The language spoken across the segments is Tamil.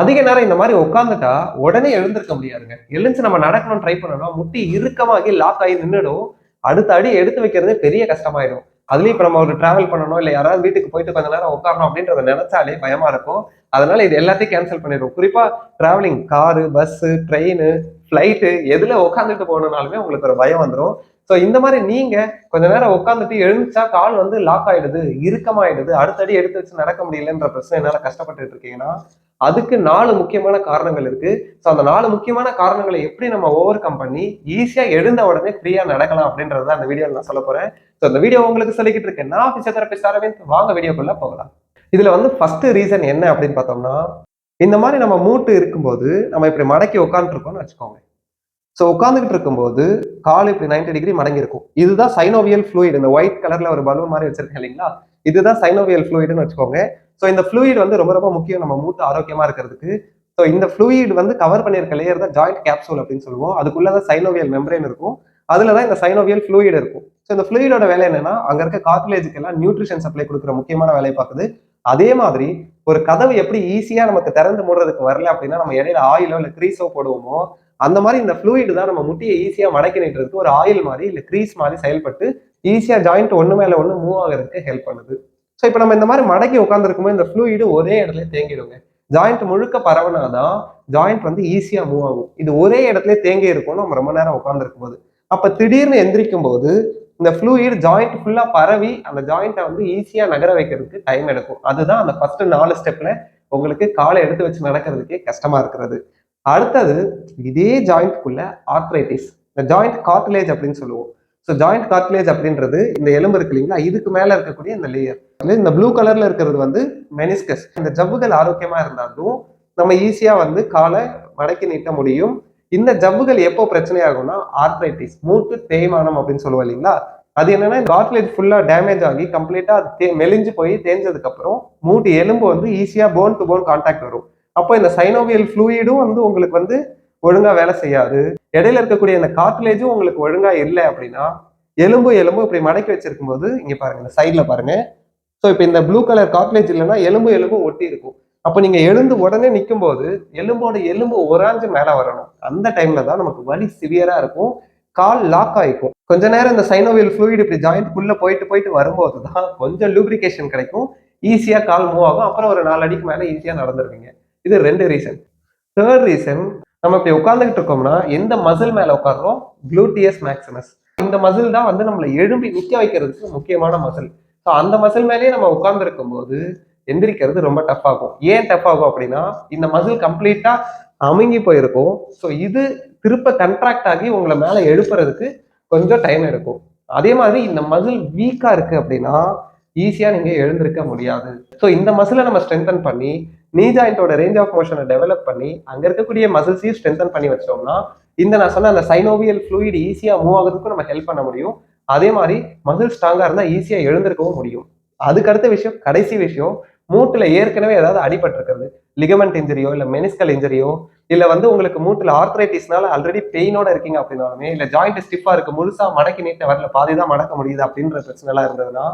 அதிக நேரம் இந்த மாதிரி உட்காந்துட்டா உடனே எழுந்திருக்க முடியாதுங்க. எழுந்து நம்ம நடக்கணும் ட்ரை பண்ணணும் முட்டி இறுக்கமாகி லாக் ஆகி நின்றுடும் அடுத்த அடி எடுத்து வைக்கிறதே பெரிய கஷ்டமாயிடும். அதுலயும் இப்ப நம்ம ஒரு டிராவல் பண்ணணும் இல்ல யாராவது வீட்டுக்கு போயிட்டு கொஞ்ச நேரம் உட்காரணும் அப்படின்றத நினைச்சாலே பயமா இருக்கும். அதனால இது எல்லாத்தையும் கேன்சல் பண்ணிடுவோம். குறிப்பா travelling car bus train flight எதுல உட்காந்துட்டு போகணும்னாலுமே உங்களுக்கு ஒரு பயம் வந்துடும் ஸோ இந்த மாதிரி நீங்க கொஞ்ச நேரம் உட்காந்துட்டு எழுந்துச்சா கால் வந்து லாக் ஆயிடுது இறுக்கமாயிடுது அடுத்தடி எடுத்து வச்சு நடக்க முடியலன்ற பிரச்சனை என்னால கஷ்டப்பட்டுட்டு இருக்கீங்கன்னா அதுக்கு நாலு முக்கியமான காரணங்கள் இருக்கு. ஸோ அந்த நாலு முக்கியமான காரணங்களை எப்படி நம்ம ஓவர் கம் பண்ணி ஈஸியா எழுந்த உடனே ஃப்ரீயா நடக்கலாம் அப்படின்றது தான் அந்த வீடியோவில் நான் சொல்ல போறேன். ஸோ இந்த வீடியோ உங்களுக்கு சொல்லிக்கிட்டு இருக்கேன். நான் பிசியோதெரபிஸ்ட் அரவிந்த். வாங்க வீடியோக்குள்ள போகலாம். இதுல வந்து ஃபர்ஸ்ட் ரீசன் என்ன அப்படின்னு பார்த்தோம்னா இந்த மாதிரி நம்ம மூட்டு இருக்கும்போது நம்ம இப்படி மடக்கி உட்காந்துருக்கோம்னு வச்சுக்கோங்க. ஸோ உட்காந்துக்கிட்டு இருக்கும்போது கால் இப்படி 90 டிகிரி மடங்கி இருக்கும். இதுதான் சைனோவியல் ஃப்ளூயிட் இந்த ஒயிட் கலர்ல ஒரு பலூன் மாதிரி வச்சிருக்கேன் இல்லைங்களா? இதுதான் சைனோவியல் ஃப்ளூயிடுன்னு வச்சுக்கோங்க. ஸோ இந்த ஃப்ளூயிட் வந்து ரொம்ப ரொம்ப முக்கியம் நம்ம மூட்டு ஆரோக்கியமா இருக்கிறதுக்கு. ஸோ இந்த ஃப்ளூயிட் வந்து கவர் பண்ணியிருக்க லேயர் தான் ஜாயிண்ட் கேப்சூல் அப்படின்னு சொல்லுவோம். அதுக்குள்ளே தான் சைனோவியல் மெம்பரேன் இருக்கும். அதில் தான் இந்த சைனோவியல் ஃப்ளூயிட் இருக்கும். ஸோ இந்த ஃப்ளூயிடோட வேலை என்னன்னா அங்கே இருக்க கார்டிலேஜுக்கு எல்லாம் நியூட்ரிஷன் சப்ளை கொடுக்குற முக்கியமான வேலையை பார்க்குது. அதே மாதிரி ஒரு கதவு எப்படி ஈஸியாக நமக்கு திறந்து மூடுறதுக்கு வரல அப்படின்னா நம்ம இடையில ஆயிலோ இல்லை க்ரீஸோ போடுவோமோ அந்த மாதிரி இந்த ஃப்ளூயிடு தான் நம்ம முட்டியை ஈஸியாக மடக்கி நிட்டுறதுக்கு ஒரு ஆயில் மாதிரி இல்லை க்ரீஸ் மாதிரி செயல்பட்டு ஈஸியாக ஜாயிண்ட் ஒன்று மேலே ஒன்று மூவ் ஆகிறதுக்கு ஹெல்ப் பண்ணுது. ஸோ இப்போ நம்ம இந்த மாதிரி மடக்கி உட்காந்துருக்கும்போது இந்த ஃப்ளூயிடு ஒரே இடத்துல தேங்கிடுங்க. ஜாயிண்ட் முழுக்க பரவனாதான் ஜாயிண்ட் வந்து ஈஸியாக மூவ் ஆகும். இது ஒரே இடத்துல தேங்கி இருக்கும் நம்ம ரொம்ப நேரம் உட்காந்துருக்கும் போது அப்போ திடீர்னு எந்திரிக்கும் போது இந்த ஃப்ளூயிட் ஜாயிண்ட் ஃபுல்லாக பரவி அந்த ஜாயிண்ட்டை வந்து ஈஸியாக நகர வைக்கிறதுக்கு டைம் எடுக்கும். அதுதான் அந்த ஃபர்ஸ்ட் நாலு ஸ்டெப்ல உங்களுக்கு காலை எடுத்து வச்சு நடக்கிறதுக்கே கஷ்டமா இருக்கிறது. அடுத்தது இதே ஜாயிண்ட்குள்ள ஆர்த்ரைட்டிஸ் இந்த ஜாயிண்ட் கார்ட்டிலேஜ் அப்படின்னு சொல்லுவோம். ஸோ ஜாயிண்ட் கார்ட்லேஜ் அப்படின்றது இந்த எலும்பு இருக்கு இல்லைங்களா? இதுக்கு மேலே இருக்கக்கூடிய இந்த லேயர் இந்த ப்ளூ கலர்ல இருக்கிறது வந்து மெனிஸ்கஸ் இந்த ஜவ்வுகள் ஆரோக்கியமா இருந்தாலும் நம்ம ஈஸியா வந்து காலை மடக்கி நீட்ட முடியும். இந்த ஜவ்வுகள் எப்போ பிரச்சனையாகும்னா ஆர்த்ரைட்டிஸ் மூட்டு தேய்மானம் அப்படின்னு சொல்லுவோம் இல்லைங்களா? அது என்னன்னா கார்ட்லேஜ் ஃபுல்லா டேமேஜ் ஆகி கம்ப்ளீட்டா தே மெலிஞ்சு போய் தேஞ்சதுக்கு அப்புறம் மூட்டு எலும்பு வந்து ஈஸியா போன் டு போன் கான்டாக்ட் வரும். அப்போ இந்த சைனோவியல் ஃப்ளூயிடும் வந்து உங்களுக்கு வந்து ஒழுங்கா வேலை செய்யாது. இடையில இருக்கக்கூடிய இந்த கார்ட்லேஜும் உங்களுக்கு ஒழுங்கா இல்லை அப்படின்னா எலும்பு எலும்பு இப்படி மடக்கி வச்சிருக்கும் போது இங்க பாருங்க இந்த சைட்ல பாருங்க. ஸோ இப்போ இந்த ப்ளூ கலர் கார்ட்லேஜ் இல்லைன்னா எலும்பு எலும்பு ஒட்டி இருக்கும். அப்போ நீங்க எழுந்து உடனே நிற்கும் போது எலும்போட எலும்பு ஒராஞ்சு மேலே வரணும். அந்த டைம்ல தான் நமக்கு வலி சிவியரா இருக்கும். கால் லாக் ஆயிக்கும். கொஞ்ச நேரம் இந்த சைனோவியல் ஃப்ளூயிட் இப்படி ஜாயிண்ட்குள்ள போயிட்டு போயிட்டு வரும்போது தான் கொஞ்சம் லூப்ரிகேஷன் கிடைக்கும். ஈஸியாக கால் மூவ் ஆகும். அப்புறம் ஒரு நாலு அடிக்கு மேலே ஈஸியாக நடந்துருவீங்க. இது ரெண்டு ரீசன் தேர்ட் ரீசன் நம்ம இப்படி உட்காந்துக்கிட்டு இருக்கோம்னா எந்த மசில் மேல உட்காடுறோம் குளூட்டியஸ் மேக்ஸிமஸ் இந்த மசில் தான் வந்து நம்மளை எழும்பி நிக்க வைக்கிறதுக்கு முக்கியமான மசில் ஸோ அந்த மசில் மேலேயே நம்ம உட்கார்ந்துருக்கும் போது எந்திரிக்கிறது ரொம்ப டஃப் ஆகும். ஏன் டஃப் ஆகும் அப்படின்னா இந்த மசில் கம்ப்ளீட்டா அமுங்கி போயிருக்கும். ஸோ இது திருப்ப கண்ட்ராக்ட் ஆகி உங்களை மேலே எழுப்புறதுக்கு கொஞ்சம் டைம் எடுக்கும். அதே மாதிரி இந்த மசில் வீக்கா இருக்கு அப்படின்னா ஈஸியா நீங்க எழுந்திருக்க முடியாது. ஸோ இந்த மசிலை நம்ம ஸ்ட்ரென்தன் பண்ணி நீ ஜாயிண்டோட ரேஞ்ச் ஆஃப் மோஷனை டெவலப் பண்ணி அங்க இருக்கக்கூடிய மசில்ஸையும் ஸ்ட்ரென்தன் பண்ணி வச்சோம்னா இந்த நான் சொன்ன அந்த சைனோவியல் ஃப்ளூயிட் ஈஸியா மூவ் ஆகுறதுக்கும் நம்ம ஹெல்ப் பண்ண முடியும். அதே மாதிரி மசில் ஸ்ட்ராங்கா இருந்தா ஈஸியா எழுந்திருக்கவும் முடியும். அதுக்கு அடுத்த விஷயம் கடைசி விஷயம் மூட்டுல ஏற்கனவே ஏதாவது அடிபட்டிருக்கிறது லிகமெண்ட் இன்ஜரியோ இல்ல மெனிஸ்கல் இன்ஜரியோ இல்ல வந்து உங்களுக்கு மூட்டுல ஆர்த்ரைட்டிஸ்னால ஆல்ரெடி பெயினோட இருக்கீங்க அப்படின்னாலுமே இல்ல ஜாயிண்ட் ஸ்டிஃபா இருக்கு முழுசா மடக்கி நீட்ட வரல பாதி தான் மடக்க முடியுது அப்படின்ற பிரச்சனை எல்லாம் இருந்ததுன்னா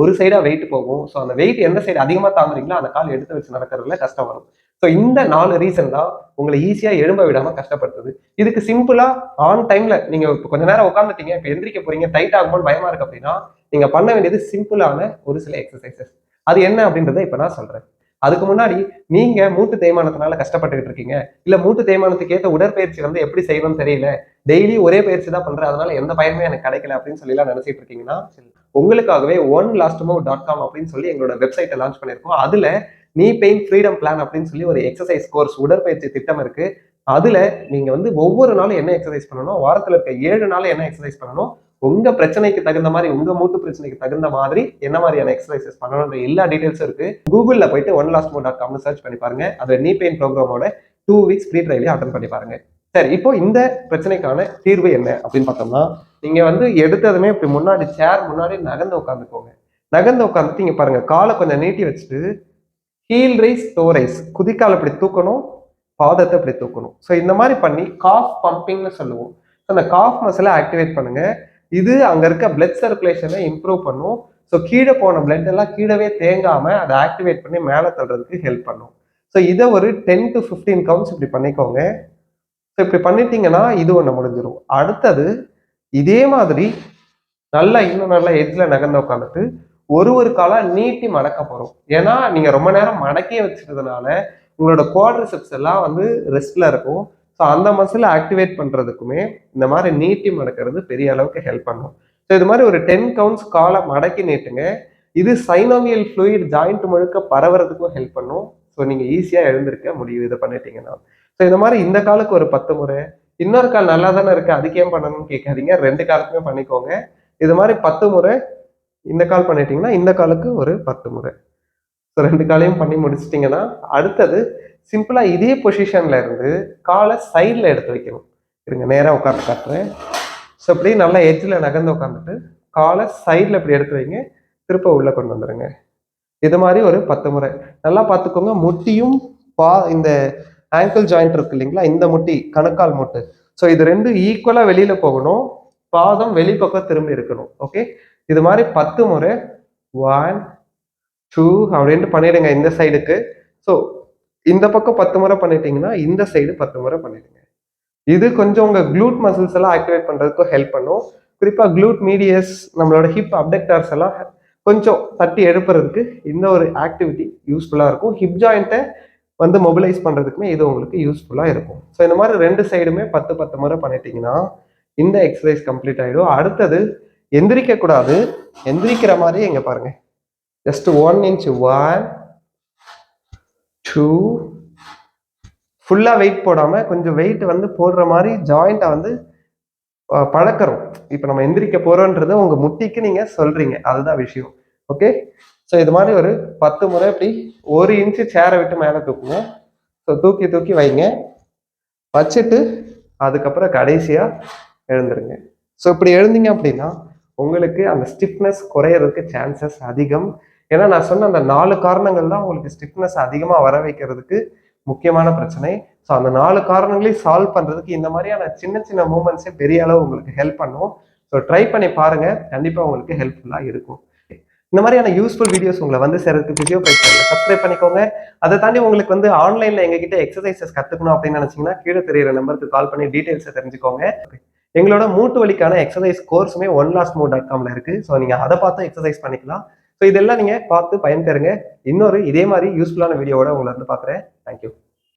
ஒரு சைடா வெயிட் போகும். ஸோ அந்த வெயிட் எந்த சைடு அதிகமாக தாங்குறீங்களோ அந்த கால் எடுத்து வச்சு நடக்கிறதுல கஷ்டம் வரும். ஸோ இந்த நாலு ரீசன் தான் உங்களை ஈஸியாக எழும்ப விடாம கஷ்டப்படுத்துது. இதுக்கு சிம்பிளா ஆன் டைம்ல நீங்க இப்போ கொஞ்ச நேரம் உட்காந்துட்டீங்க இப்போ எந்திரிக்க போறீங்க டைட் ஆகும்போது பயமா இருக்கு அப்படின்னா நீங்க பண்ண வேண்டியது சிம்பிளான ஒரு சில எக்ஸசைசஸ் அது என்ன அப்படின்றத இப்போ நான் சொல்றேன். அதுக்கு முன்னாடி நீங்க மூட்டு தேய்மானத்தினால கஷ்டப்பட்டுக்கிட்டு இருக்கீங்க. இல்ல மூட்டு தேய்மானத்துக்கு ஏற்ற உடற்பயிற்சி வந்து எப்படி செய்யணும்னு தெரியல. டெய்லி ஒரே பயிற்சி தான் பண்றேன். அதனால எந்த பயனுமே எனக்கு கிடைக்கல அப்படின்னு சொல்லி எல்லாம் நினைச்சிட்டு இருக்கீங்கன்னா உங்களுக்காகவே one last move dot com அப்படின்னு சொல்லி எங்களோட வெப்சைட்டை லான்ச் பண்ணியிருக்கோம். அதில் நீ பெயின் ஃப்ரீடம் பிளான் அப்படின்னு சொல்லி ஒரு எக்ஸசைஸ் கோர்ஸ் உடற்பயிற்சி திட்டம் இருக்கு. அதுல நீங்க வந்து ஒவ்வொரு நாளும் என்ன எக்ஸசைஸ் பண்ணணும்? வாரத்துல இருக்க ஏழு நாள் என்ன எக்ஸசைஸ் பண்ணணும்? உங்க பிரச்சனைக்கு தகுந்த மாதிரி உங்க மூட்டு பிரச்சனைக்கு தகுந்த மாதிரி என்ன மாதிரியான எக்ஸசைசஸ் பண்ணணும்ன்ற எல்லா டீடைல்ஸும் இருக்கு. கூகுளில் போயிட்டு ஒன் லாஸ்ட் மோ டாட் காம்னு சர்ச் பண்ணி பாருங்க. அது நீ பெயின் ப்ரோக்ராமோட டூ வீக்ஸ் ஃப்ரீ ட்ரைவ்லேயே அட்டன் பண்ணி பாருங்க. சரி இப்போ இந்த பிரச்சனைக்கான தீர்வு என்ன அப்படின்னு பார்த்தோம்னா நீங்க வந்து எடுத்ததுமே இப்படி முன்னாடி சேர் முன்னாடி நகர்ந்து உட்காந்துக்கோங்க நகர்ந்து உட்காந்துட்டு இங்க பாருங்க காலை கொஞ்சம் நீட்டி வச்சுட்டு ஹீல் ரைஸ் டோ ரைஸ் குதிக்கால் இப்படி தூக்கணும் பாதத்தை இப்படி தூக்கணும். ஸோ இந்த மாதிரி பண்ணி காஃப் பம்பிங்னு சொல்லுவோம். ஸோ அந்த காஃப் மசிலை ஆக்டிவேட் பண்ணுங்க. இது அங்க இருக்க பிளட் சர்க்குலேஷனை இம்ப்ரூவ் பண்ணும். ஸோ கீழே போன பிளட் எல்லாம் கீழவே தேங்காம அதை ஆக்டிவேட் பண்ணி மேலே தள்ளுறதுக்கு ஹெல்ப் பண்ணும். ஸோ இதை ஒரு டென் டு ஃபிஃப்டீன் கவுண்ட்ஸ் இப்படி பண்ணிக்கோங்க. ஸோ இப்படி பண்ணிட்டீங்கன்னா இது ஒன்று முடிஞ்சிடும் அடுத்தது இதே மாதிரி நல்லா இன்னும் நல்லா எட்ஜில் நகர்ந்து உட்காந்துட்டு ஒரு ஒரு காலாக நீட்டி மடக்க போகிறோம் ஏன்னா நீங்கள் ரொம்ப நேரம் மடக்கி வச்சுட்டதுனால உங்களோட குவாட்ரிசெப்ஸ் எல்லாம் வந்து ரெஸ்டில் இருக்கும். ஸோ அந்த மசில் ஆக்டிவேட் பண்ணுறதுக்குமே இந்த மாதிரி நீட்டி மடக்கிறது பெரிய அளவுக்கு ஹெல்ப் பண்ணும். ஸோ இது மாதிரி ஒரு டென் கவுண்ட்ஸ் காலை மடக்கி நீட்டுங்க. இது சைனோவியல் ஃப்ளூயிட் ஜாயிண்ட் முழுக்க பரவறதுக்கும் ஹெல்ப் பண்ணும். ஸோ நீங்கள் ஈஸியாக எழுந்திருக்க முடியும். இதை பண்ணிட்டீங்கன்னா. ஸோ இந்த மாதிரி இந்த காலுக்கு ஒரு பத்து முறை இன்னொரு கால் நல்லா தானே இருக்கு அதுக்கு ஏன் பண்ணணும்னு கேட்காதீங்க. ரெண்டு காலுக்குமே பண்ணிக்கோங்க. இது மாதிரி பத்து முறை இந்த கால் பண்ணிட்டீங்கன்னா இந்த காலுக்கு ஒரு பத்து முறை. ஸோ ரெண்டு காலையும் பண்ணி முடிச்சிட்டிங்கன்னா அடுத்தது சிம்பிளாக இதே பொசிஷனில் இருந்து காலை சைடில் எடுத்து வைக்கணும். இருங்க நேராக உட்காந்து காட்டுறேன். ஸோ அப்படியே நல்லா எட்ஜில் நகர்ந்து உட்காந்துட்டு காலை சைடில் இப்படி எடுத்து வைங்க. திருப்ப உள்ளே கொண்டு வந்துடுங்க இது மாதிரி ஒரு பத்து முறை. நல்லா பார்த்துக்கோங்க. முட்டியும் பா இந்த ஆங்கிள் ஜாயிண்ட் இருக்கு இல்லைங்களா? இந்த முட்டி கணக்கால் முட்டு. ஸோ இது ரெண்டும் ஈக்குவலாக வெளியில போகணும். பாதம் வெளிப்பக்கம் திரும்பி இருக்கணும். ஓகே இது மாதிரி பத்து முறை ஒன் டூ அப்படின்ட்டு பண்ணிடுங்க இந்த சைடுக்கு ஸோ இந்த பக்கம் பத்து முறை பண்ணிட்டீங்கன்னா இந்த சைடு பத்து முறை பண்ணிடுங்க. இது கொஞ்சம் உங்கள் க்ளூட் மசில்ஸ் எல்லாம் ஆக்டிவேட் பண்ணுறதுக்கும் ஹெல்ப் பண்ணும். குறிப்பாக க்ளூட் மீடியஸ் நம்மளோட ஹிப் அப்டக்டர்ஸ் எல்லாம் கொஞ்சம் தட்டி எழுப்புறதுக்கு இந்த ஒரு ஆக்டிவிட்டி யூஸ்ஃபுல்லாக இருக்கும். ஹிப் ஜாயிண்ட்டை வந்து மொபிலைஸ் பண்ணுறதுக்குமே இது உங்களுக்கு யூஸ்ஃபுல்லாக இருக்கும். ஸோ இந்த மாதிரி ரெண்டு சைடுமே பத்து பத்து முறை பண்ணிட்டீங்கன்னா இந்த எக்ஸசைஸ் கம்ப்ளீட் ஆகிடும் அடுத்தது எந்திரிக்கக்கூடாது எந்திரிக்கிற மாதிரி எங்கே பாருங்கள் just one inch one two ஃபுல்லாக வெயிட் போடாமல் கொஞ்சம் வெயிட் வந்து போடுற மாதிரி ஜாயிண்ட்டை வந்து பழக்கிறோம் பழக்கறோம் இப்போ நம்ம எந்திரிக்க போகிறோன்றது உங்கள் முட்டிக்கு நீங்கள் சொல்கிறீங்க அதுதான் விஷயம். ஓகே ஸோ இது மாதிரி ஒரு பத்து முறை இப்படி ஒரு இன்ச்சு சேரை விட்டு மேலே தூக்குங்க. ஸோ தூக்கி தூக்கி வைங்க. வச்சுட்டு அதுக்கப்புறம் கடைசியாக எழுந்துருங்க. ஸோ இப்படி எழுந்தீங்க அப்படின்னா உங்களுக்கு அந்த ஸ்டிஃப்னஸ் குறையறதுக்கு சான்சஸ் அதிகம். ஏன்னா நான் சொன்ன அந்த நாலு காரணங்கள் தான் உங்களுக்கு ஸ்டிஃப்னஸ் அதிகமாக வர வைக்கிறதுக்கு முக்கியமான பிரச்சனை. ஸோ அந்த நாலு காரணங்களையும் சால்வ் பண்ணுறதுக்கு இந்த மாதிரியான சின்ன சின்ன மூமெண்ட்ஸே பெரிய அளவு உங்களுக்கு ஹெல்ப் பண்ணும். ஸோ ட்ரை பண்ணி பாருங்கள் கண்டிப்பாக உங்களுக்கு ஹெல்ப்ஃபுல்லாக இருக்கும். இந்த மாதிரியான யூஸ்ஃபுல் வீடியோஸ் உங்களை வந்து சேர்றதுக்கு பிசியோ பயிற்சியில் சப்ஸ்கிரைப் பண்ணிக்கோங்க. அதை தாண்டி உங்களுக்கு வந்து ஆன்லைனில் எங்ககிட்ட எக்ஸசைசஸ் கற்றுக்கணும் அப்படின்னு நினச்சிங்கன்னா கீழே தெரியிற நம்பருக்கு கால் பண்ணி டீட்டெயில்ஸை தெரிஞ்சுக்கோங்க. எங்களோட மூட்டு வலிக்கான எக்ஸசைஸ் கோர்ஸுமே ஒன் லாஸ்ட் மூ டாட் காமில் இருக்குது ஸோ நீங்கள் அதை பார்த்து எக்ஸசைஸ் பண்ணிக்கலாம். ஸோ இதெல்லாம் நீங்கள் பார்த்து பயன்பெறுங்க. இன்னொரு இதே மாதிரி யூஸ்ஃபுல்லான வீடியோவோட உங்களை வந்து பார்க்குறேன். தேங்க்யூ